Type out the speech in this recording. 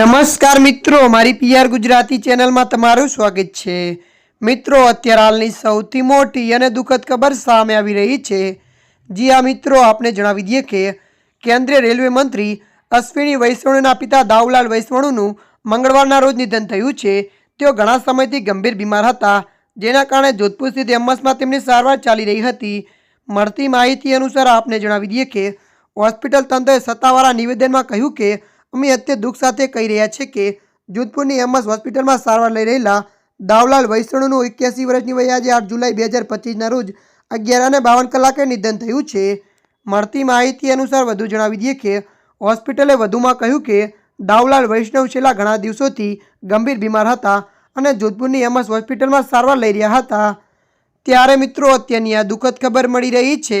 નમસ્કાર મિત્રો, મારી પીઆર ગુજરાતી ચેનલમાં તમારું સ્વાગત છે. મિત્રો, અત્યારે હાલની સૌથી મોટી અને દુઃખદ ખબર સામે આવી રહી છે. જી આ મિત્રો, આપને જણાવી દઈએ કે કેન્દ્રીય રેલવે મંત્રી અશ્વિની વૈષ્ણવના પિતા દાઉલાલ વૈષ્ણવનું મંગળવારના રોજ નિધન થયું છે. તેઓ ઘણા સમયથી ગંભીર બીમાર હતા, જેના કારણે જોધપુર સ્થિત એમ્સમાં તેમની સારવાર ચાલી રહી હતી. મળતી માહિતી અનુસાર આપને જણાવી દઈએ કે હોસ્પિટલ તંત્રએ સત્તાવાળા નિવેદનમાં કહ્યું કે અમે અત્યંત દુઃખ સાથે કહી રહ્યા છીએ કે જોધપુરની એમએસ હોસ્પિટલમાં સારવાર લઈ રહેલા દાવલાલ વૈષ્ણવનું એક્યાસી વર્ષની વયે આજે આઠ જુલાઈ બે હજાર પચીસના રોજ અગિયાર અને બાવન કલાકે નિધન થયું છે. મળતી માહિતી અનુસાર વધુ જણાવી દઈએ કે હોસ્પિટલે વધુમાં કહ્યું કે દાવલાલ વૈષ્ણવ છેલ્લા ઘણા દિવસોથી ગંભીર બીમાર હતા અને જોધપુરની એમએસ હોસ્પિટલમાં સારવાર લઈ રહ્યા હતા. ત્યારે મિત્રો અત્યારની આ દુઃખદ ખબર મળી રહી છે